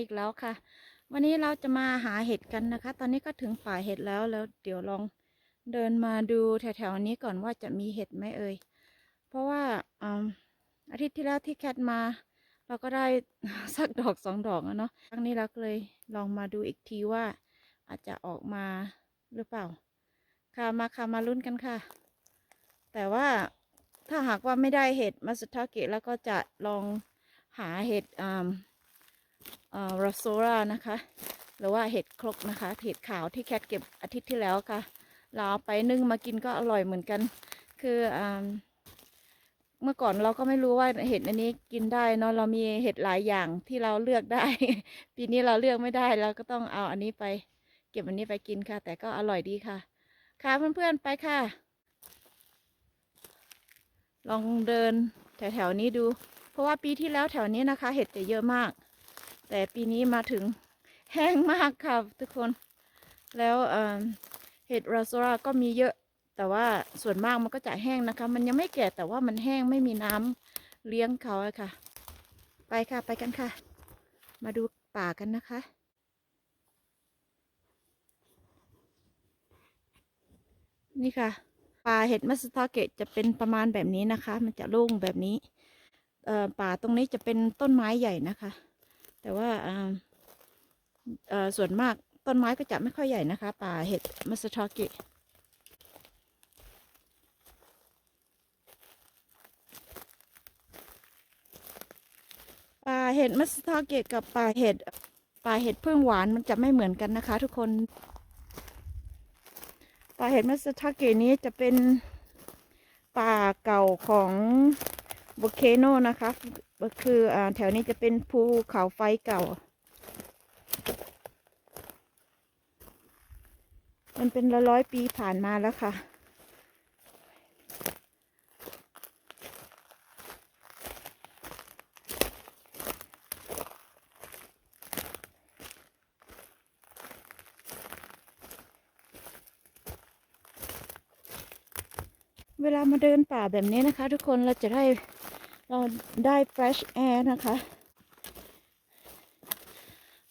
อีกแล้วค่ะ วันนี้เราจะมาหาเห็ดกันนะคะ ตอนนี้ก็ถึงป่าเห็ดแล้วแล้วเดี๋ยวลองเดินมาดูแถวๆนี้ก่อนว่าจะมีเห็ดไหมเอ่ยเพราะว่าอาทิตย์ที่แล้วที่แคทมา เราก็ได้สักดอกสองดอกอะเนาะครั้งนี้เราเลยลองมาดูอีกทีว่าอาจจะออกมาหรือเปล่า ค่ะมาค่ะมาลุ้นกันค่ะ แต่ว่าถ้าหากว่าไม่ได้เห็ดมาสุทาเกะแล้วก็จะลองหาเห็ดอ่าอ่า ราโซรานะคะ หรือว่าเห็ดครกนะคะ เห็ดขาวที่แคทเก็บอาทิตย์ที่แล้วค่ะ เราเอาไปนึ่งมากินก็อร่อยเหมือนกัน คืออเมื่อก่อนเราก็ไม่รู้ว่าเห็ดอันนี้กินได้เนาะเรามีเห็ดหลายอย่างที่เราเลือกได้ ปีนี้เราเลือกไม่ได้เราก็ต้องเอาอันนี้ไป เก็บอันนี้ไปกินค่ะ แต่ก็อร่อยดีค่ะ ค่ะเพื่อนๆไปค่ะ ลองเดินแถวๆนี้ดู เพราะว่าปีที่แล้วแถวนี้นะคะ เห็ดจะเยอะมาก แต่ปีนี้มาถึงแห้งมากค่ะทุกคน แล้วเห็ดราโซราก็มีเยอะ แต่ว่าส่วนมากมันก็จะแห้งนะคะ มันยังไม่แก่แต่ว่ามันแห้งไม่มีน้ำเลี้ยงเขาอะค่ะ ไปค่ะไปกันค่ะ มาดูป่ากันนะคะนี่ค่ะป่าเห็ดมัสตาเกะจะเป็นประมาณแบบนี้นะคะ มันจะโล่งแบบนี้ป่าตรงนี้จะเป็นต้นไม้ใหญ่นะคะ แต่ว่าอ่อเอ่อส่วนมากต้นไม้ก็จะไม่ค่อยใหญ่นะคะ ป่าเห็ดมัสตาเกะป่าเห็ดมัสตาเกะกับป่าเห็ดป่าเห็ดเพึ่งหวานมันจะไม่เหมือนกันนะคะ ทุกคน ป่าเห็ดมัสตาเกะนี้จะเป็นป่าเก่าของ บเคโนนะคะก็คืออ่าแถวนี้จะเป็นภูเขาไฟเก่า มันเป็นร้อยร้อยปีผ่านมาแล้วค่ะ เวลามาเดินป่าแบบนี้นะคะ ทุกคนเราจะได้ เราได้ fresh air นะคะ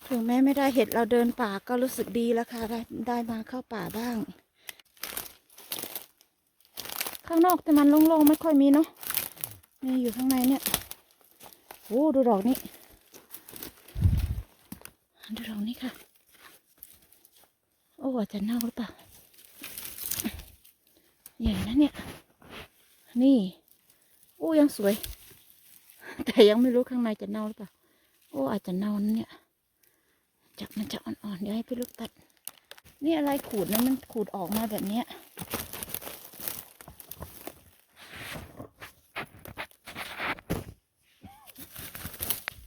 ถึงแม้ไม่ได้เห็ดเราเดินป่าก็รู้สึกดีแล้วค่ะ ได้ได้มาเข้าป่าบ้าง ข้างนอกแต่มันโล่งๆ ไม่ค่อยมีเนาะนี่อยู่ข้างในเนี่ยโอ้ดูดอกนี้ ดูดอกนี้ค่ะ โอ้อาจจะเน่าหรือเปล่าใหญ่นะเนี่ย นี่ โอ้ยังสวย แต่ยังไม่รู้ข้างในจะเน่าหรือเปล่า โอ้อาจจะเน่านะเนี่ย จับมันจะอ่อนๆ เดี๋ยวให้พี่ลูกตัด นี่อะไรขูดนะมันขูดออกมาแบบเนี้ย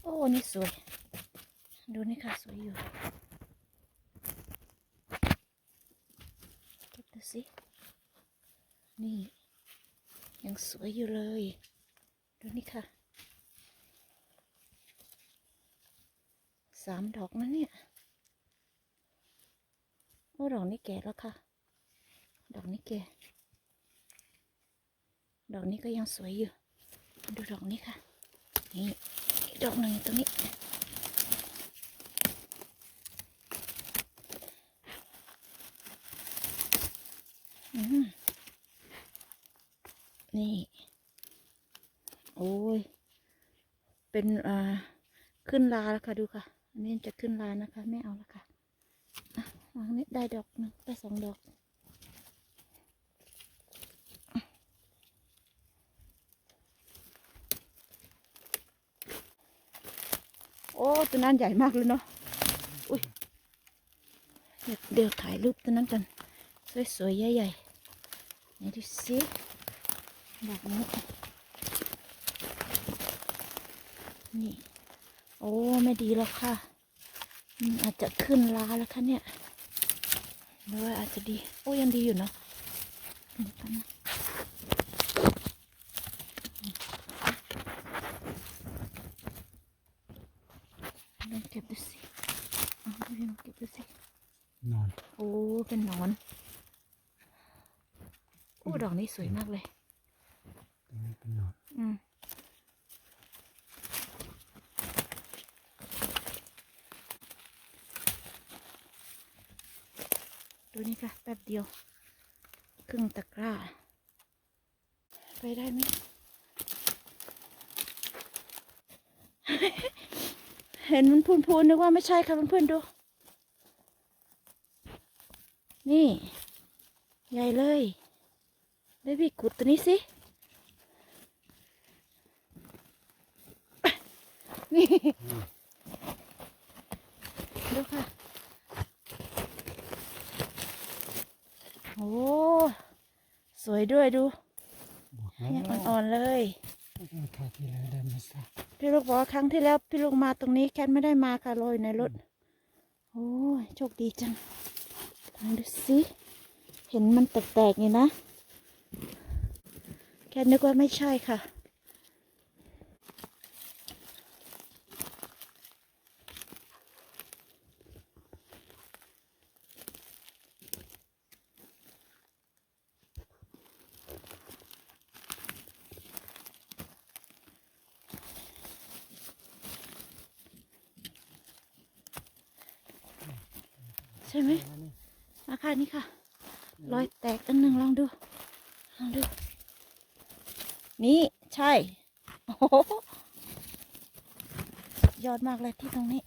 โอ้นี่สวย ดูนี่ค่ะสวยอยู่เก็บดูสิ นี่ ยังสวยอยู่เลย ดูนี่ค่ะ สามดอกนะเนี่ย โอ้ดอกนี้แก่แล้วค่ะ ดอกนี้แก่ ดอกนี้ก็ยังสวยอยู่ ดูดอกนี้ค่ะ นี่ดอกหนึ่งตรงนี้อืมนี่ โอ้ย เป็นอ่าขึ้นลาแล้วค่ะ ดูค่ะ อันนี้จะขึ้นลานนะคะ ไม่เอาล้วค่ะวางนี้ได้ดอกหนึ่งได้สองดอกโอ้ตัวนั้นใหญ่มากเลยเนาะ อุ้ย เดี๋ยวถ่ายรูปตัวนั้นกัน สวยๆ ใหญ่ๆ ไหนดูสิแบบนี้ นี่ อ้ไม่ดีแล้วค่ะมันอาจจะขึ้นลาแล้วค่ะเนี่ยหรือว่าอาจจะดี โอ้ยังดีอยู่เนาะเดี๋ยวกันนะลองเก็บดูสิเอาดูลองเก็บดูสินอน โอ้ เป็นหนอน โอ้ ดอกนี้สวยมากเลย ตรงนี้เป็นนอน อืม ดูนี่ค่ะ แป๊บเดียว ครึ่งตะกร้า ไปได้ไหมเห็นมันพูนๆนึกว่าไม่ใช่ค่ะเพื่อนๆดู นี่ ใหญ่เลยเบบี้ขุดตัวนี้สิ นี่ ดูค่ะ โอ้สวยด้วยดูบอกแล้วยังอ่อนๆเลยคราวที่แล้วได้มาสักพี่ลูกบอกว่าครั้งที่แล้วพี่ลูกมาตรงนี้แคทไม่ได้มาค่ะลอยในรถ โอ้ยโชคดีจังลองดูสิเห็นมันแตกๆนี่นะ แคทนึกว่าไม่ใช่ค่ะ ใช่ไหมราคานี้ค่ะ รอยแตกอันหนึ่งลองดู ลองดู นี่ใช่โอ้โหยอดมากเลยที่ตรงนี้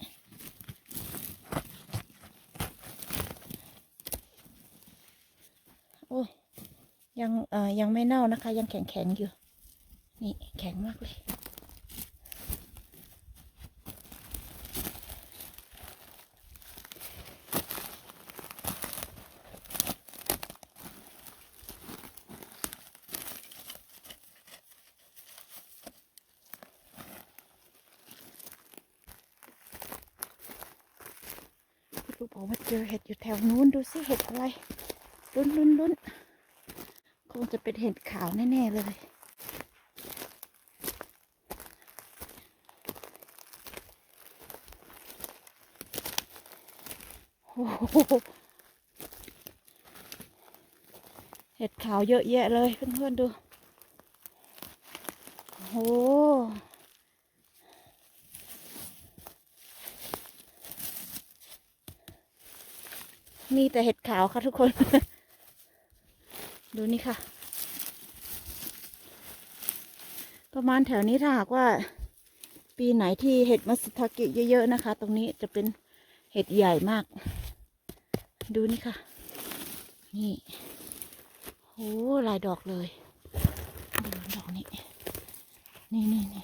โอ้ยยังเอ่อยังไม่เน่านะคะ ยังแข็งแข็งอยู่ นี่แข็งมากเลย พี่ลูกบอกว่าเจอเห็ดอยู่แถวนู้นดูสิเห็ดอะไรลุ้นลุ้นลุ้นคงจะเป็นเห็ดขาวแน่ๆเลย โอ้โหเห็ดขาวเยอะแยะเลยเพื่อนๆดู โอ้โห มีแต่เห็ดขาวค่ะทุกคน ดูนี่ค่ะ ประมาณแถวนี้ถ้าหากว่า ปีไหนที่เห็ดมัสทากิเยอะๆนะคะ ตรงนี้จะเป็นเห็ดใหญ่มาก ดูนี่ค่ะ นี่โอ้หลายดอกเลยดูดอกนี้ นี่นี่นี่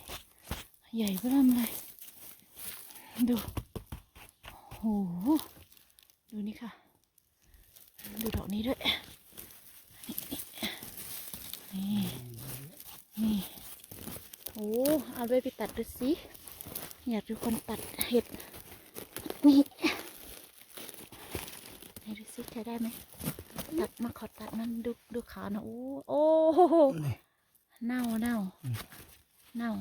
ใหญ่เริ่มเลยดูโอ้โหดูนี่ค่ะ ดูดอกนี้ด้วย นี่ นี่โอ้เอาด้วยไปตัดดูสิ อยากดูคนตัดเห็ด นี่ไหนดูสิใช้ได้ไหม ตัดมาขอตัดมันดูดูขาหนะโอ้โอ้โหนี่เน่าเน่าเน่า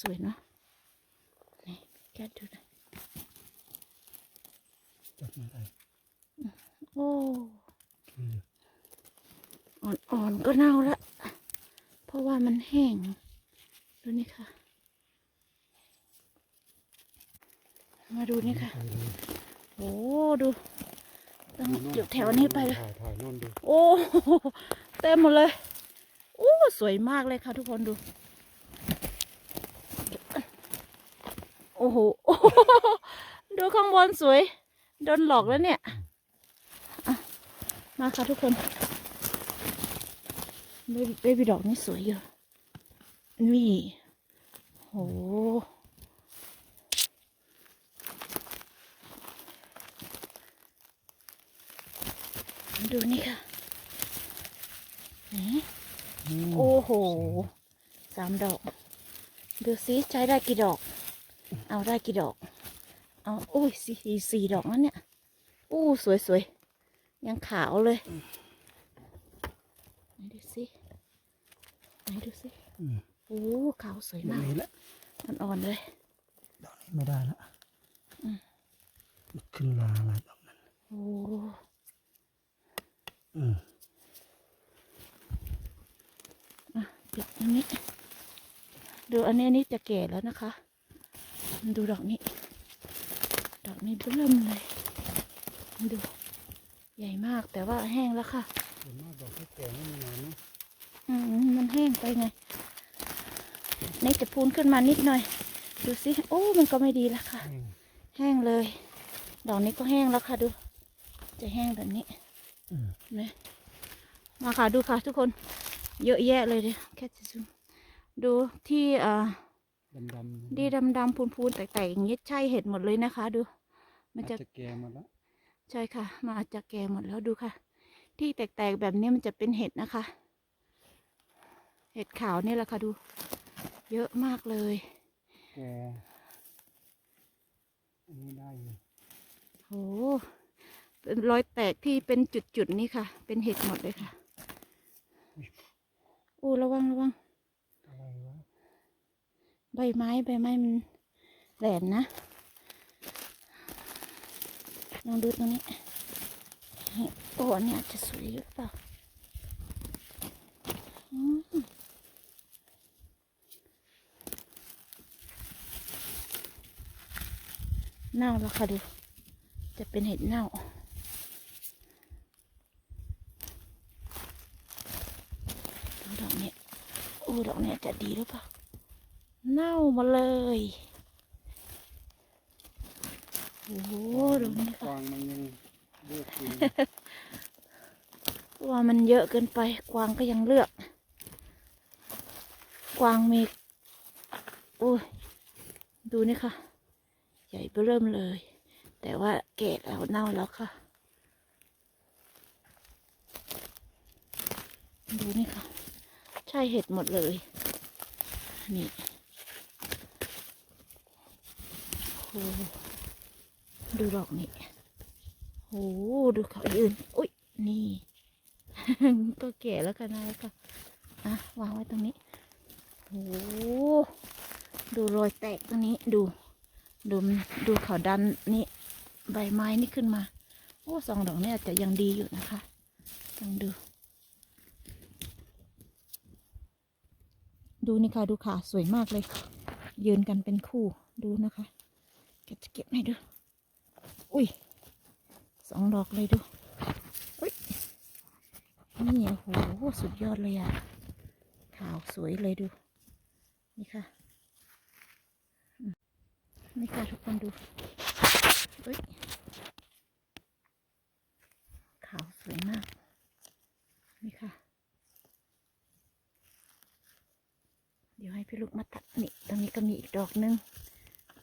สวยเนาะ นี่แกดูนะ มาได้โอ้คืออ่อนๆก็เน่าละ เพราะว่ามันแห้ง ดูนี่ค่ะ มาดูนี่ค่ะไปเลยโอ้ดูต้องหยุดแถวนี้ไปเลยถ่ายถ่ายนอนดูโอ้โหเต็มหมดเลย โอ้ สวยมากเลยค่ะทุกคนดู โอ้โหโอ้โหดูข้างบนสวย โดนหลอกแล้วเนี่ยอะมาค่ะทุกคนเบบี้เบบี้ดอกนี่สวยอยู่นี่โอ้โหดูนี่ค่ะ นี่มโอ้โห สามดอก ดูซิใช้ได้กี่ดอก เอาได้กี่ดอก เอาโอ้ยสี่สี่ดอกแล้วเนี่ยอู้สวยสวยๆยังขาวเลยไหนดูสิไหนดูสิอืมโอ้ขาวสวยดอกมากนี้แหละอ่อนๆเลยดอกนี้ไม่ได้ละอืมขึ้นลาละดอกนั้นโอ้อืมปิดอันนี้ ดูอันนี้อันนี้จะแก่แล้วนะคะ ดูดอกนี้ ดอกมีเบิ่มเลยดู ใหญ่มากแต่ว่าแห้งแล้วค่ะส่วนมากดอกที่แก่ไม่มีหนอนเนาะอืมมันแห้งไปไงในจะพูนขึ้นมานิดหน่อย ดูสิโอ้มันก็ไม่ดีแล้วค่ะ แห้งแห้งเลย ดอกนี้ก็แห้งแล้วค่ะดู จะแห้งแบบนี้อืมนะมาค่ะดูค่ะทุกคน เยอะแยะเลยเดี๋ยวแค่จะซูมดูที่อ่าดำดำดีดำดำพูนพูนๆแตกๆอย่างนี้ใช่เห็ดหมดเลยนะคะ ดู มันจะจะแก่หมดแล้ว ใช่ค่ะมันอาจจะแก่หมดแล้วดูค่ะ ที่แตกๆแบบนี้มันจะเป็นเห็ดนะคะ เห็ดขาวนี่แหละค่ะดู เยอะมากเลย แก่อันนี้ได้อยู่โหเป็นรอยแตกที่เป็นจุดๆนี่ค่ะ เป็นเห็ดหมดเลยค่ะอู้ระวังระวังอะไรวะใบไม้ใบไม้มันแหลมนะ ลองดูตรงนี้โอ้อันนี้อาจะสวยหรือเปล่าเน่าแล้วค่ะดู จะเป็นเห็ดเน่าดอกนี้โอ้ดอกนี้จะดีหรือเปล่า เน่ามาเลย อ้โหดอกนี้กค่ะวางมันยังเลือกกินว่ามันเยอะเกินไป กวางก็ยังเลือก กวางมีโอ้ยดูนี่ค่ะ ใหญ่เริ่มเลย แต่ว่าแก่แล้วเน่าแล้วค่ะ ดูนี่ค่ะ ใช่เห็ดหมดเลย นี่โอ้ ดูดอกนี่โอ้ดูเขายืนอุ้ย นี่ก็แก่แล้วค่ะนะแล้วค่ะอะวางไว้ตรงนี้โอ้ดูรอยแตกตรงนี้ ดู ดู ดูเขาดันนี่ใบไม้นี่ขึ้นมา โอ้สองดอกเนี่ยจะยังดีอยู่นะคะลองดู ดูนี่ค่ะดูขาสวยมากเลย ยืนกันเป็นคู่ ดูนะคะ เก็บจะเก็บให้ดู อุ้ยสองดอกเลยดูอุ้ยนี่โอ้โหสุดยอดเลยอะขาวสวยเลยดู นี่ค่ะ นี่ค่ะทุกคนดูอุ้ยขาวสวยมาก นี่ค่ะ เดี๋ยวให้พี่ลูกมาตัดนี่ตรงนี้ก็มีอีกดอกหนึง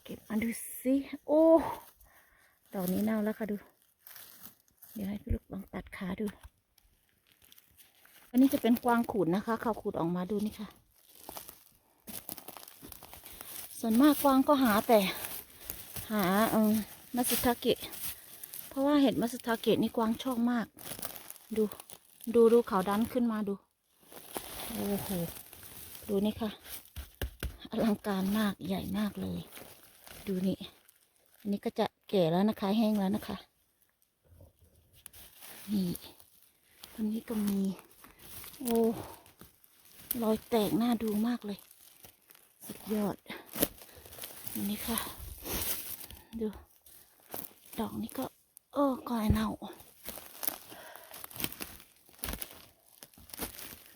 เก็บมาดูสิ โอ้ ดอกนี้เน่าแล้วค่ะดู เดี๋ยวให้พี่ลูกลองตัดขาดู อันนี้จะเป็นกวางขูดนะคะ เขาขูดออกมาดูนี่ค่ะ ส่วนมากกวางก็หาแต่ หาเออมัสทาเกะ เพราะว่าเห็ดมัสทาเกะนี่กวางชอบมาก ดู ดูดูเขาดันขึ้นมาดู โอ้โห ดูนี่ค่ะ อลังการมากใหญ่มากเลย ดูนี่ นี้ก็จะแก่แล้วนะคะ แห้งแล้วนะคะ นี่ตรงนี้ก็มี โอ้รอยแตกน่าดูมากเลย สุดยอดอันนี้ค่ะ ดู ดอกนี้ก็ เออก็ไอเน่า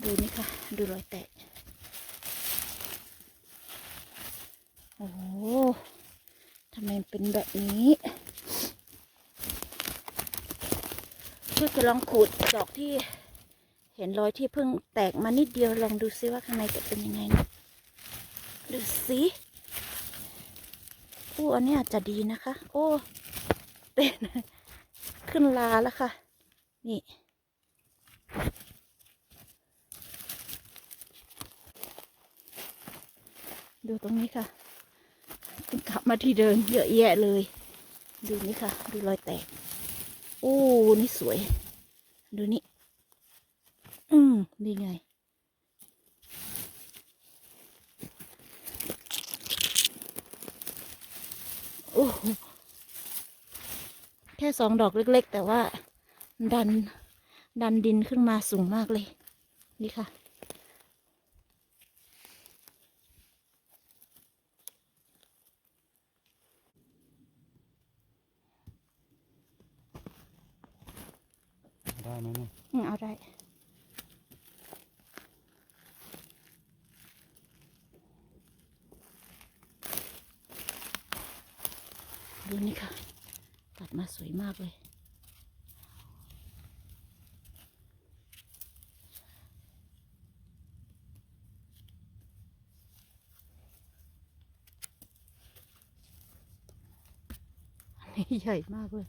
ดูนี่ค่ะ ดูรอยแตก โอ้ โหทำไมเป็นแบบนี้ช่จะลองขูดดอกที่เห็นรอยที่เพิ่งแตกมานิดเดียวลองดูซิว่าข้างในจะเป็นยังไงนะดูสิโอ้อันนี้อาจจะดีนะคะ โอ้ เป็นขึ้นลาแล้วค่ะ นี่ ดูตรงนี้ค่ะ กลับมาที่เดิมเยอะแยะเลย ดูนี่ค่ะ ดูรอยแตก โอ้ นี่สวย ดูนี่ อืมนี่ไง โอ้โหแค่สองดอกเล็ก ๆ แต่ว่า ดัน ดันดินขึ้นมาสูงมากเลย นี่ค่ะ ได้ไหมเนี่ยอืมเอาได้ดูนี่ค่ะ ตัดมาสวยมากเลยอันนี้ใหญ่มากเลย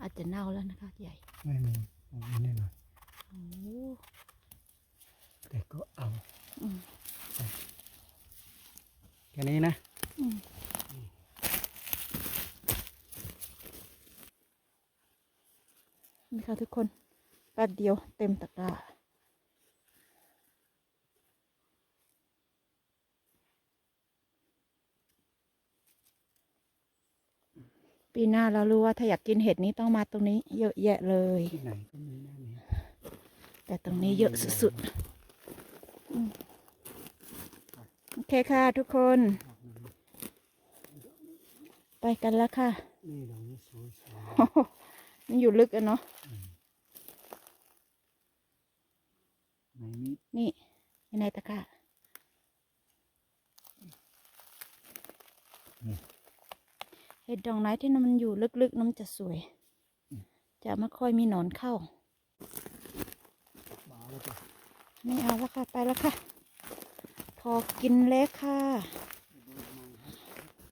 อาจจะเน่าแล้วนะคะ ใหญ่ ไม่มีมองไม่ได้หน่อย โอ้ แต่ก็เอา อืม แค่นี้นะอืมนี่ค่ะทุกคนแป๊บเดียวเต็มตะกร้าปีหน้าเรารู้ว่าถ้าอยากกินเห็ดนี้ต้องมาตรงนี้เยอะแยะเลยที่ไหนก็มีหน้านี้แต่ตรงนี้เยอะสุดๆอืมโอ เคค่ะทุกคน ไปกันแล้วค่ะ นี่ดอกนี้สวยมันอยู่ลึกอะเนาะๆในนี้นี่อยู่ในตะกร้าเห็ดดอกไหนที่มันอยู่ลึกๆน้ำจะสวย จะไม่ค่อยมีหนอนเข้าบาแล้วจ้ะไม่เอาแล้วค่ะ ไปแล้วค่ะ พอกินเล็กค่ะ